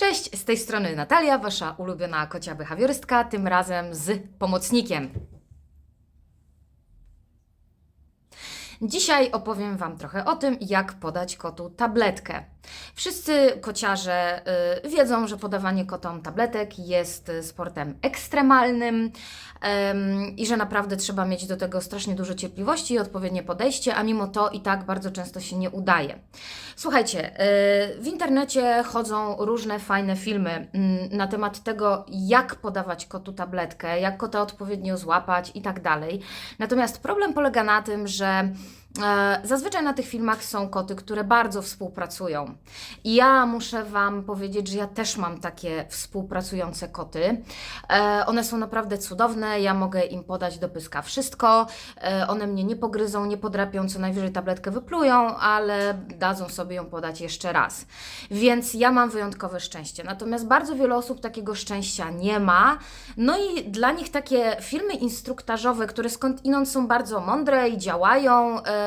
Cześć, z tej strony Natalia, wasza ulubiona kocia behawiorystka, tym razem z pomocnikiem. Dzisiaj opowiem Wam trochę o tym, jak podać kotu tabletkę. Wszyscy kociarze y, wiedzą, że podawanie kotom tabletek jest y, sportem ekstremalnym em, i że naprawdę trzeba mieć do tego strasznie dużo cierpliwości i odpowiednie podejście, a mimo to i tak bardzo często się nie udaje. Słuchajcie, y, w internecie chodzą różne fajne filmy mm, na temat tego, jak podawać kotu tabletkę, jak kota odpowiednio złapać i tak dalej. Natomiast problem polega na tym, że Zazwyczaj na tych filmach są koty, które bardzo współpracują. I ja muszę Wam powiedzieć, że ja też mam takie współpracujące koty. E, One są naprawdę cudowne, ja mogę im podać do pyska wszystko. E, One mnie nie pogryzą, nie podrapią, co najwyżej tabletkę wyplują, ale dadzą sobie ją podać jeszcze raz. Więc ja mam wyjątkowe szczęście. Natomiast bardzo wiele osób takiego szczęścia nie ma. No i dla nich takie filmy instruktażowe, które skądinąd są bardzo mądre i działają, e,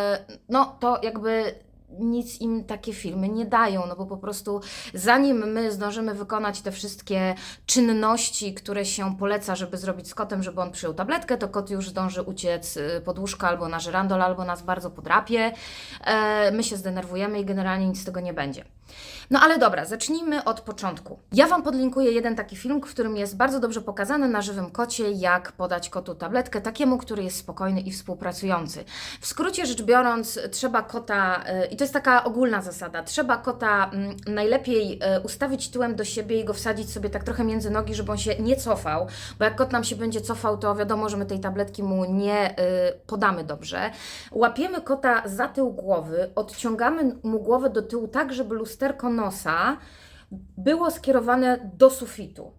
no to jakby nic im takie filmy nie dają, no bo po prostu zanim my zdążymy wykonać te wszystkie czynności, które się poleca, żeby zrobić z kotem, żeby on przyjął tabletkę, to kot już zdąży uciec y, pod łóżko albo na żyrandol, albo nas bardzo podrapie. E, my się zdenerwujemy i generalnie nic z tego nie będzie. No ale dobra, zacznijmy od początku. Ja Wam podlinkuję jeden taki film, w którym jest bardzo dobrze pokazane na żywym kocie, jak podać kotu tabletkę, takiemu, który jest spokojny i współpracujący. W skrócie rzecz biorąc, trzeba kota, y, i to jest taka ogólna zasada, trzeba kota mm, najlepiej y, ustawić tyłem do siebie i go wsadzić sobie tak trochę między nogi, żeby on się nie cofał, bo jak kot nam się będzie cofał, to wiadomo, że my tej tabletki mu nie y, podamy dobrze. Łapiemy kota za tył głowy, odciągamy mu głowę do tyłu tak, żeby lusterko nosa było skierowane do sufitu.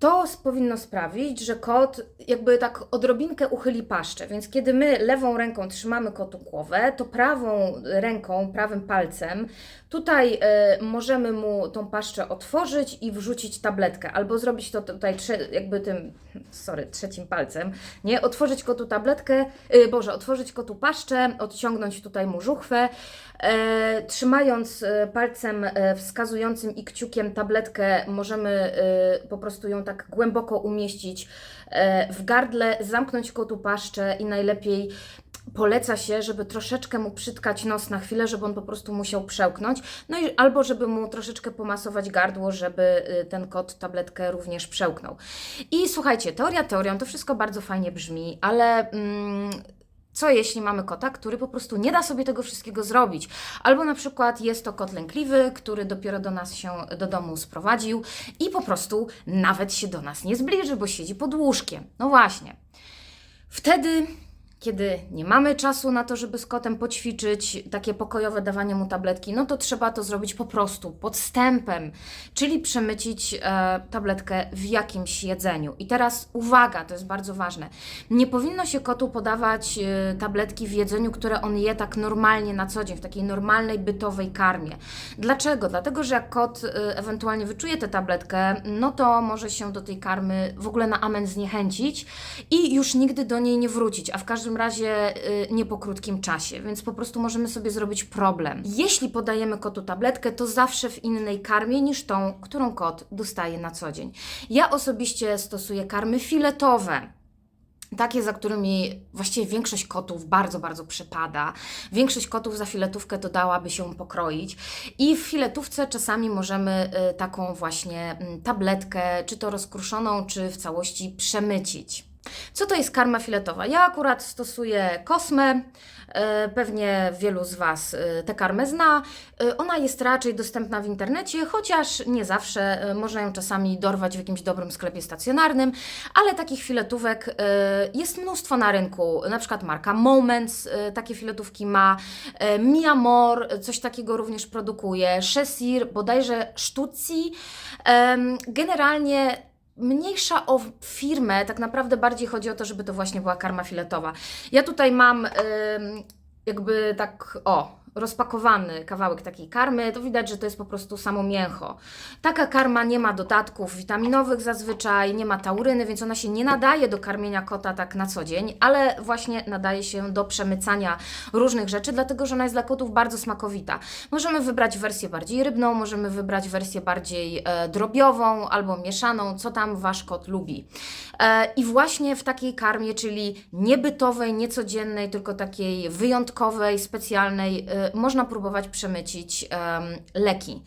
To powinno sprawić, że kot jakby tak odrobinkę uchyli paszczę, więc kiedy my lewą ręką trzymamy kotu głowę, to prawą ręką, prawym palcem, tutaj e, możemy mu tą paszczę otworzyć i wrzucić tabletkę, albo zrobić to tutaj jakby tym, sorry, trzecim palcem, nie? Otworzyć kotu tabletkę, y, Boże, otworzyć kotu paszczę, odciągnąć tutaj mu żuchwę, trzymając e, palcem e, wskazującym i kciukiem tabletkę, możemy e, po prostu ją tak głęboko umieścić e, w gardle, zamknąć kotu paszczę i najlepiej poleca się, żeby troszeczkę mu przytkać nos na chwilę, żeby on po prostu musiał przełknąć, no i albo żeby mu troszeczkę pomasować gardło, żeby ten kot tabletkę również przełknął. I słuchajcie, teoria teorią, to wszystko bardzo fajnie brzmi, ale mm, co jeśli mamy kota, który po prostu nie da sobie tego wszystkiego zrobić? Albo na przykład jest to kot lękliwy, który dopiero do nas się do domu sprowadził i po prostu nawet się do nas nie zbliży, bo siedzi pod łóżkiem. No właśnie. Wtedy, kiedy nie mamy czasu na to, żeby z kotem poćwiczyć takie pokojowe dawanie mu tabletki, no to trzeba to zrobić po prostu podstępem, czyli przemycić e, tabletkę w jakimś jedzeniu. I teraz uwaga, to jest bardzo ważne. Nie powinno się kotu podawać e, tabletki w jedzeniu, które on je tak normalnie na co dzień, w takiej normalnej bytowej karmie. Dlaczego? Dlatego, że jak kot e, ewentualnie wyczuje tę tabletkę, no to może się do tej karmy w ogóle na amen zniechęcić i już nigdy do niej nie wrócić, a w każdym razie y, nie po krótkim czasie, więc po prostu możemy sobie zrobić problem. Jeśli podajemy kotu tabletkę, to zawsze w innej karmie niż tą, którą kot dostaje na co dzień. Ja osobiście stosuję karmy filetowe. Takie, za którymi właściwie większość kotów bardzo, bardzo przypada. Większość kotów za filetówkę to dałaby się pokroić. I w filetówce czasami możemy y, taką właśnie mm, tabletkę, czy to rozkruszoną, czy w całości przemycić. Co to jest karma filetowa? Ja akurat stosuję kosmę. e, Pewnie wielu z Was e, tę karmę zna. E, Ona jest raczej dostępna w internecie, chociaż nie zawsze. Można ją czasami dorwać w jakimś dobrym sklepie stacjonarnym, ale takich filetówek jest mnóstwo na rynku. Na przykład marka Moments takie filetówki ma, e, Miamor e, coś takiego również produkuje, Shesir, bodajże Sztucji. Generalnie mniejsza o firmę, tak naprawdę bardziej chodzi o to, żeby to właśnie była karma filetowa. Ja tutaj mam jakby tak, o, rozpakowany kawałek takiej karmy, to widać, że to jest po prostu samo mięcho. Taka karma nie ma dodatków witaminowych zazwyczaj, nie ma tauryny, więc ona się nie nadaje do karmienia kota tak na co dzień, ale właśnie nadaje się do przemycania różnych rzeczy, dlatego że ona jest dla kotów bardzo smakowita. Możemy wybrać wersję bardziej rybną, możemy wybrać wersję bardziej e, drobiową albo mieszaną, co tam Wasz kot lubi. E, I właśnie w takiej karmie, czyli niebytowej, niecodziennej, tylko takiej wyjątkowej, specjalnej, e, można próbować przemycić em, leki.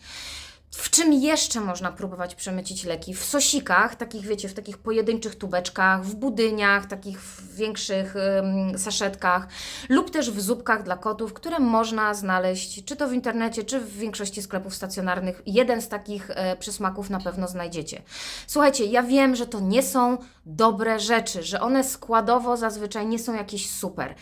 W czym jeszcze można próbować przemycić leki? W sosikach, takich wiecie, w takich pojedynczych tubeczkach, w budyniach, takich większych ym, saszetkach, lub też w zupkach dla kotów, które można znaleźć czy to w internecie, czy w większości sklepów stacjonarnych. Jeden z takich e, przysmaków na pewno znajdziecie. Słuchajcie, ja wiem, że to nie są dobre rzeczy, że one składowo zazwyczaj nie są jakieś super,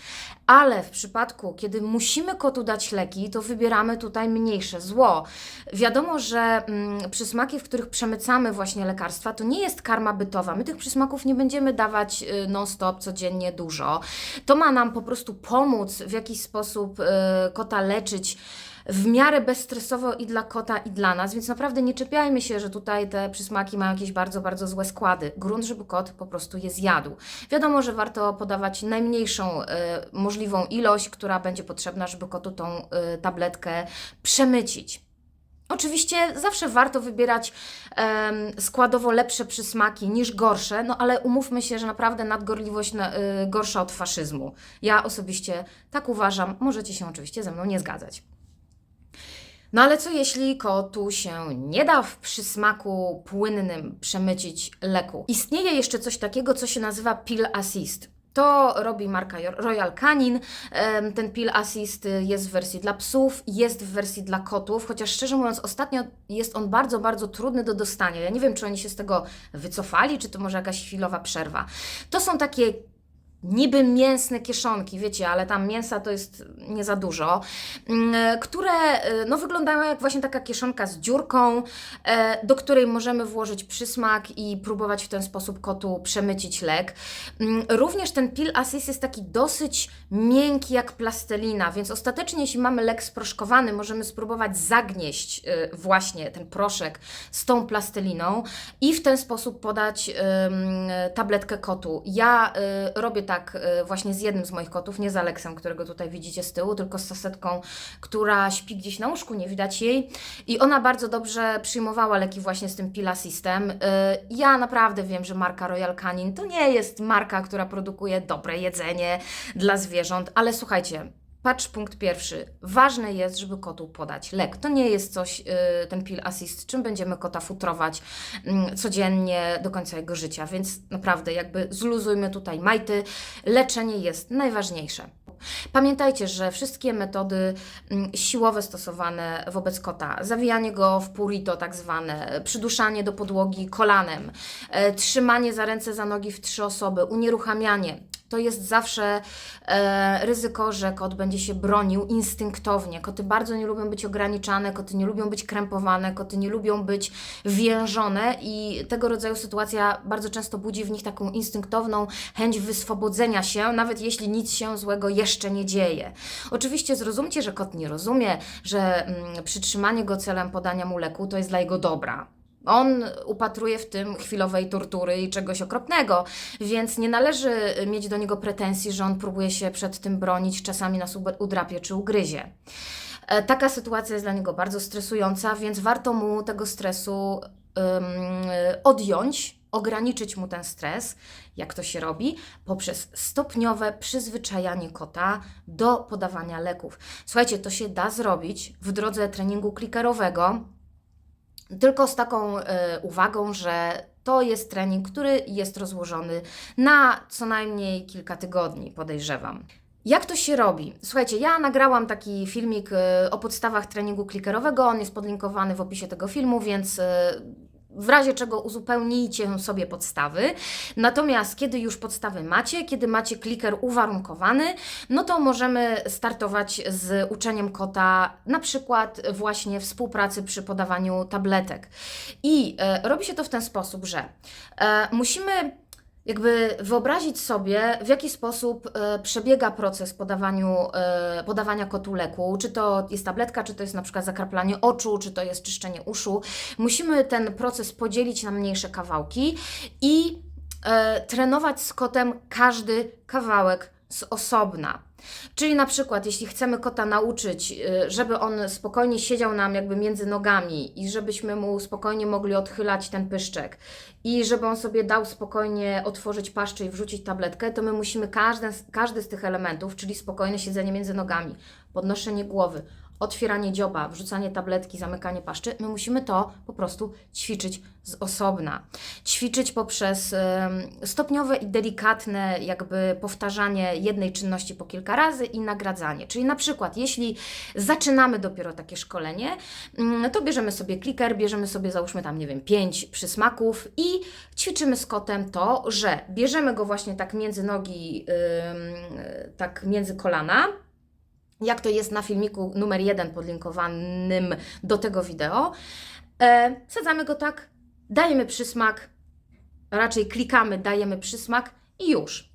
ale w przypadku, kiedy musimy kotu dać leki, to wybieramy tutaj mniejsze zło. Wiadomo, że mm, przysmaki, w których przemycamy właśnie lekarstwa, to nie jest karma bytowa. My tych przysmaków nie będziemy dawać y, non-stop, codziennie dużo. To ma nam po prostu pomóc w jakiś sposób y, kota leczyć w miarę bezstresowo i dla kota, i dla nas, więc naprawdę nie czepiajmy się, że tutaj te przysmaki mają jakieś bardzo, bardzo złe składy. Grunt, żeby kot po prostu je zjadł. Wiadomo, że warto podawać najmniejszą y, możliwą ilość, która będzie potrzebna, żeby kotu tą y, tabletkę przemycić. Oczywiście zawsze warto wybierać em, składowo lepsze przysmaki niż gorsze, no ale umówmy się, że naprawdę nadgorliwość na, y, gorsza od faszyzmu. Ja osobiście tak uważam, możecie się oczywiście ze mną nie zgadzać. No ale co jeśli kotu się nie da w przysmaku płynnym przemycić leku? Istnieje jeszcze coś takiego, co się nazywa pill assist. To robi marka Royal Canin. Ten Pill Assist y, jest w wersji dla psów, jest w wersji dla kotów, chociaż szczerze mówiąc, ostatnio jest on bardzo, bardzo trudny do dostania. Ja nie wiem, czy oni się z tego wycofali, czy to może jakaś chwilowa przerwa. To są takie niby mięsne kieszonki, wiecie, ale tam mięsa to jest nie za dużo, mm, które y, no, wyglądają jak właśnie taka kieszonka z dziurką, e, do której możemy włożyć przysmak i próbować w ten sposób kotu przemycić lek. Mm, Również ten Pill Assist jest taki dosyć miękki jak plastelina, więc ostatecznie jeśli mamy lek sproszkowany, możemy spróbować zagnieść y, właśnie ten proszek z tą plasteliną i w ten sposób podać tabletkę kotu. Ja y, robię tak y, właśnie z jednym z moich kotów, nie z Aleksem, którego tutaj widzicie z tyłu, tylko z sasetką, która śpi gdzieś na łóżku, nie widać jej. I ona bardzo dobrze przyjmowała leki właśnie z tym Pila System. Y, ja naprawdę wiem, że marka Royal Canin to nie jest marka, która produkuje dobre jedzenie dla zwierząt, ale słuchajcie, Patrz punkt pierwszy. Ważne jest, żeby kotu podać lek. To nie jest coś, y, ten pill assist, czym będziemy kota futrować mm, codziennie do końca jego życia, więc naprawdę jakby zluzujmy tutaj majty. Leczenie jest najważniejsze. Pamiętajcie, że wszystkie metody mm, siłowe stosowane wobec kota, zawijanie go w purito tak zwane, przyduszanie do podłogi kolanem, e, trzymanie za ręce, za nogi w trzy osoby, unieruchamianie, to jest zawsze e, ryzyko, że kot będzie się bronił instynktownie. Koty bardzo nie lubią być ograniczane, koty nie lubią być krępowane, koty nie lubią być więżone i tego rodzaju sytuacja bardzo często budzi w nich taką instynktowną chęć wyswobodzenia się, nawet jeśli nic się złego jeszcze nie dzieje. Oczywiście zrozumcie, że kot nie rozumie, że mm, przytrzymanie go celem podania mu leku to jest dla jego dobra. On upatruje w tym chwilowej tortury i czegoś okropnego, więc nie należy mieć do niego pretensji, że on próbuje się przed tym bronić, czasami nas udrapie czy ugryzie. E, Taka sytuacja jest dla niego bardzo stresująca, więc warto mu tego stresu ym, odjąć, ograniczyć mu ten stres, jak to się robi, poprzez stopniowe przyzwyczajanie kota do podawania leków. Słuchajcie, to się da zrobić w drodze treningu klikerowego, tylko z taką e, uwagą, że to jest trening, który jest rozłożony na co najmniej kilka tygodni, podejrzewam. Jak to się robi? Słuchajcie, ja nagrałam taki filmik e, o podstawach treningu klikerowego. On jest podlinkowany w opisie tego filmu, więc e, w razie czego uzupełnijcie sobie podstawy. Natomiast kiedy już podstawy macie, kiedy macie kliker uwarunkowany, no to możemy startować z uczeniem kota na przykład właśnie współpracy przy podawaniu tabletek. I e, robi się to w ten sposób, że e, musimy jakby wyobrazić sobie, w jaki sposób e, przebiega proces podawaniu, e, podawania kotu leku. Czy to jest tabletka, czy to jest na przykład zakraplanie oczu, czy to jest czyszczenie uszu. Musimy ten proces podzielić na mniejsze kawałki i e, trenować z kotem każdy kawałek z osobna. Czyli na przykład, jeśli chcemy kota nauczyć, y, żeby on spokojnie siedział nam jakby między nogami i żebyśmy mu spokojnie mogli odchylać ten pyszczek i żeby on sobie dał spokojnie otworzyć paszczę i wrzucić tabletkę, to my musimy każdy, każdy z tych elementów, czyli spokojne siedzenie między nogami, podnoszenie głowy, otwieranie dzioba, wrzucanie tabletki, zamykanie paszczy, my musimy to po prostu ćwiczyć z osobna. Ćwiczyć poprzez stopniowe i delikatne jakby powtarzanie jednej czynności po kilka razy i nagradzanie. Czyli na przykład, jeśli zaczynamy dopiero takie szkolenie, mm, to bierzemy sobie kliker, bierzemy sobie załóżmy tam, nie wiem, pięć przysmaków i ćwiczymy z kotem to, że bierzemy go właśnie tak między nogi, tak między kolana, jak to jest na filmiku numer jeden podlinkowanym do tego wideo. E, sadzamy go tak, dajemy przysmak, raczej klikamy, dajemy przysmak i już.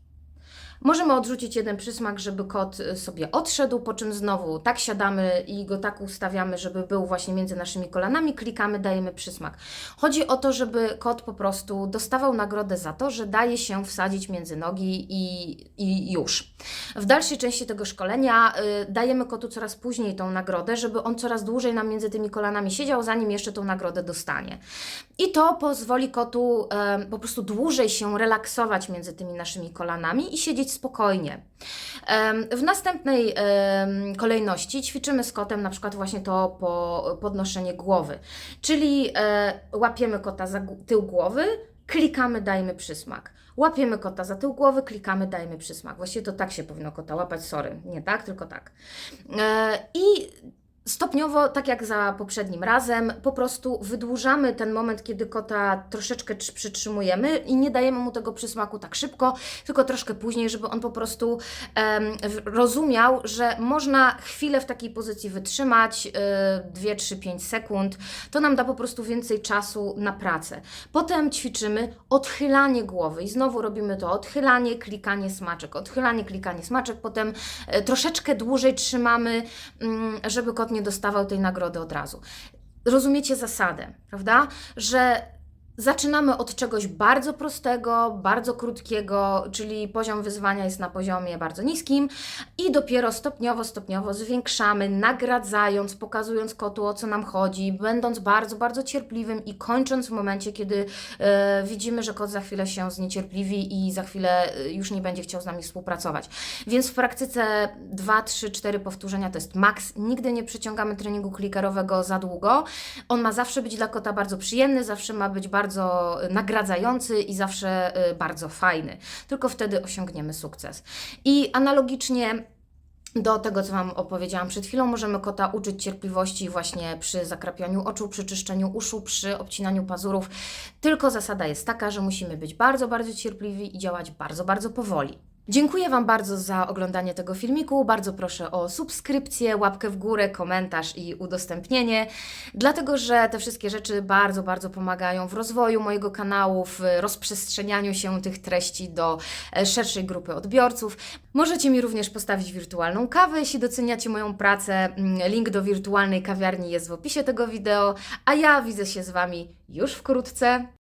Możemy odrzucić jeden przysmak, żeby kot y, sobie odszedł, po czym znowu tak siadamy i go tak ustawiamy, żeby był właśnie między naszymi kolanami, klikamy, dajemy przysmak. Chodzi o to, żeby kot po prostu dostawał nagrodę za to, że daje się wsadzić między nogi i, i już. W dalszej części tego szkolenia y, dajemy kotu coraz później tą nagrodę, żeby on coraz dłużej nam między tymi kolanami siedział, zanim jeszcze tą nagrodę dostanie. I to pozwoli kotu em, po prostu dłużej się relaksować między tymi naszymi kolanami i siedzieć spokojnie. Em, W następnej kolejności ćwiczymy z kotem na przykład właśnie to po podnoszenie głowy, czyli e, łapiemy kota za tył głowy, klikamy, dajemy przysmak. Łapiemy kota za tył głowy, klikamy, dajemy przysmak. Właściwie to tak się powinno kota łapać, sorry, nie tak, tylko tak. E, I Stopniowo, tak jak za poprzednim razem, po prostu wydłużamy ten moment, kiedy kota troszeczkę trz- przytrzymujemy i nie dajemy mu tego przysmaku tak szybko, tylko troszkę później, żeby on po prostu w- rozumiał, że można chwilę w takiej pozycji wytrzymać, 2, 3, 5 sekund. To nam da po prostu więcej czasu na pracę. Potem ćwiczymy odchylanie głowy i znowu robimy to odchylanie, klikanie smaczek, odchylanie, klikanie smaczek. Potem e, troszeczkę dłużej trzymamy, mm, żeby kot nie dostawał tej nagrody od razu. Rozumiecie zasadę, prawda? Że zaczynamy od czegoś bardzo prostego, bardzo krótkiego, czyli poziom wyzwania jest na poziomie bardzo niskim i dopiero stopniowo, stopniowo zwiększamy, nagradzając, pokazując kotu o co nam chodzi, będąc bardzo, bardzo cierpliwym i kończąc w momencie, kiedy e, widzimy, że kot za chwilę się zniecierpliwi i za chwilę e, już nie będzie chciał z nami współpracować. Więc w praktyce 2, 3, 4 powtórzenia to jest maks. Nigdy nie przyciągamy treningu klikerowego za długo. On ma zawsze być dla kota bardzo przyjemny, zawsze ma być bardzo nagradzający i zawsze y, bardzo fajny. Tylko wtedy osiągniemy sukces. I analogicznie do tego, co Wam opowiedziałam przed chwilą, możemy kota uczyć cierpliwości właśnie przy zakrapianiu oczu, przy czyszczeniu uszu, przy obcinaniu pazurów. Tylko zasada jest taka, że musimy być bardzo, bardzo cierpliwi i działać bardzo, bardzo powoli. Dziękuję Wam bardzo za oglądanie tego filmiku. Bardzo proszę o subskrypcję, łapkę w górę, komentarz i udostępnienie, dlatego że te wszystkie rzeczy bardzo, bardzo pomagają w rozwoju mojego kanału, w rozprzestrzenianiu się tych treści do e, szerszej grupy odbiorców. Możecie mi również postawić wirtualną kawę, jeśli doceniacie moją pracę. Mm, Link do wirtualnej kawiarni jest w opisie tego wideo, a ja widzę się z Wami już wkrótce.